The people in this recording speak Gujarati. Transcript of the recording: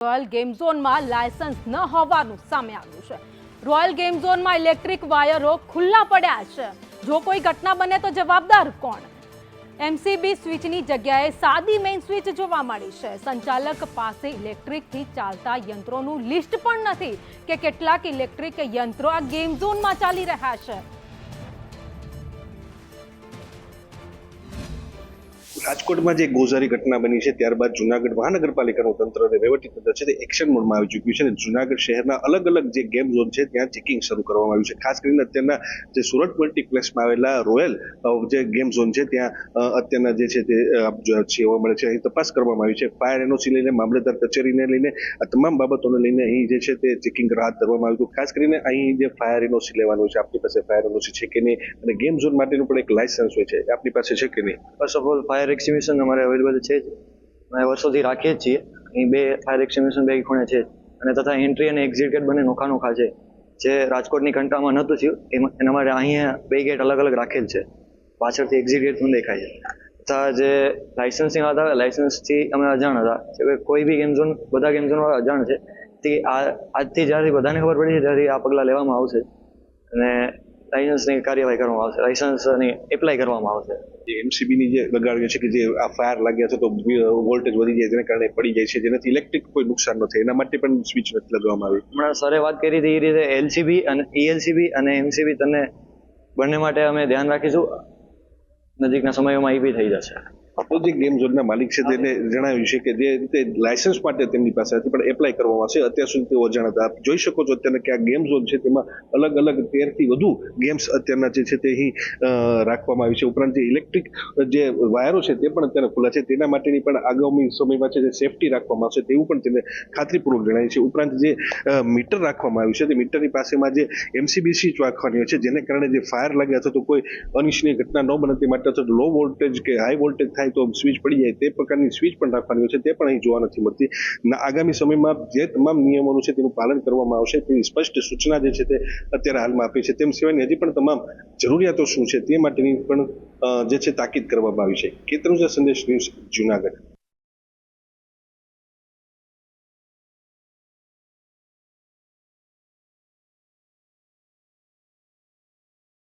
રોયલ ગેમ ઝોનમાં લાયસન્સ ન હોવાનું સામે આવ્યું છે. રોયલ ગેમ ઝોનમાં ઇલેક્ટ્રિક વાયરો ખુલ્લા પડ્યા છે. જો કોઈ ઘટના બને તો જવાબદાર કોણ? એમસીબી સ્વિચની જગ્યાએ સાદી મેઇન સ્વિચ જોવા મળી છે. સંચાલક પાસે ઇલેક્ટ્રિકથી ચાલતા યંત્રોનું લિસ્ટ પણ નથી કે કેટલાક ઇલેક્ટ્રિક યંત્રો આ ગેમ ઝોનમાં ચાલી રહ્યા છે. રાજકોટમાં જે ગોઝારી ઘટના બની છે, ત્યારબાદ જુનાગઢ મહાનગરપાલિકાનું તંત્ર અને વહીવટી તંત્ર છે તે એક્શન મોડમાં આવી ચૂક્યું છે અને જુનાગઢ શહેરના અલગ અલગ જે ગેમ ઝોન છે, ત્યાં ચેકિંગ શરૂ કરવામાં આવ્યું છે. ખાસ કરીને અત્યારના જે સુરત મલ્ટીપ્લેક્સમાં આવેલા રોયલ જે ગેમ ઝોન છે, ત્યાં અત્યારના જે છે તે જોવા મળે છે, અહીં તપાસ કરવામાં આવી છે. ફાયર એનઓસી લઈને, મામલતદાર કચેરીને લઈને, આ તમામ બાબતોને લઈને અહીં જે છે તે ચેકિંગ હાથ ધરવામાં આવ્યું હતું. ખાસ કરીને અહીં જે ફાયર એનઓસી લેવાનું છે આપણી પાસે ફાયર એનઓસી છે કે નહીં? અને ગેમ ઝોન માટેનું પણ એક લાયસન્સ હોય છે. આપણી પાસે છે કે નહીં? First of all fire extinguisher અમારે અવેલેબલ છે જ. અમે વર્ષોથી રાખીએ જ છીએ. અહીં બે ફાયર એક્સટિંગ્વિશન બે ખૂણે છે અને તથા એન્ટ્રી અને એક્ઝિટ ગેટ બંને નોખા છે. જે રાજકોટની કંટામાં નહોતું થયું, એમાં, એના માટે અહીંયા બે ગેટ અલગ અલગ રાખેલ છે. પાછળથી એક્ઝિટ ગેટ પણ દેખાય છે. તથા જે લાઇસન્સની વાત આવે લાઇસન્સથી અમે અજાણ હતા. કે કોઈ બી ગેમ ઝોન બધા ગેમ ઝોન અજાણ છે. તે આ, આજથી જ્યારથી બધાને ખબર પડી છે, ત્યારથી આ પગલાં લેવામાં આવશે. અને લાઇસન્સની કાર્યવાહી કરવામાં આવશે. લાઇસન્સની એપ્લાય કરવામાં આવશે. જે એમસીબીની જે બગાડ છે કે જે આ ફાયર લાગ્યા છે તો વોલ્ટેજ વધી જાય જેના કારણે પડી જાય છે જેનાથી ઇલેક્ટ્રિક કોઈ નુકસાન ન થાય. એના માટે પણ સ્વિચ નથી લગાવવામાં આવી. હમણાં સરે વાત કરી હતી એ રીતે એલસીબી અને ઈએલસીબી અને એમસીબી તને બંને માટે અમે ધ્યાન રાખીશું. નજીકના સમયોમાં એ બી થઈ જશે. તો જે ગેમ ઝોનના માલિક છે તેને જણાવ્યું છે કે જે રીતે લાયસન્સ માટે તેમની પાસે હતી પણ એપ્લાય કરવામાં આવશે. અત્યાર સુધી તેઓ અજાણ હતા. આપ જોઈ શકો છો અત્યારે કે આ ગેમ ઝોન છે તેમાં અલગ અલગ તેરથી વધુ ગેમ્સ અત્યારના જે છે તે અહીં રાખવામાં આવી છે. ઉપરાંત જે ઇલેક્ટ્રિક જે વાયરો છે તે પણ અત્યારે ખુલ્લા છે. તેના માટેની પણ આગામી સમયમાં છે જે સેફટી રાખવામાં આવશે તેવું પણ તેને ખાતરીપૂર્વક જણાય છે. ઉપરાંત જે મીટર રાખવામાં આવ્યું છે તે મીટરની પાસેમાં જે એમસીબી સ્વિચ રાખવાની હોય છે જેને કારણે જે ફાયર લાગે અથવા તો કોઈ અનિચ્છનીય ઘટના ન બને તે માટે અથવા લો વોલ્ટેજ કે હાઈ વોલ્ટેજ થાય તો સ્વિચ પડી જાય તે પ્રકારની સ્વિચ પણ રાખવાની હોય છે, તે પણ અહીં જોવા નથી મળતી. આગામી સમયમાં જે તમામ નિયમોનું છે તેનું પાલન કરવામાં આવશે તેની સ્પષ્ટ સૂચના જે છે તે અત્યારે હાલમાં આપી છે. તેમ સિવાયની હજી પણ તમામ જરૂરિયાતો શું છે તે માટેની પણ જે છે તાકીદ કરવામાં આવી છે. કેતરુજા સંદેશ ન્યૂઝ જુનાગઢ.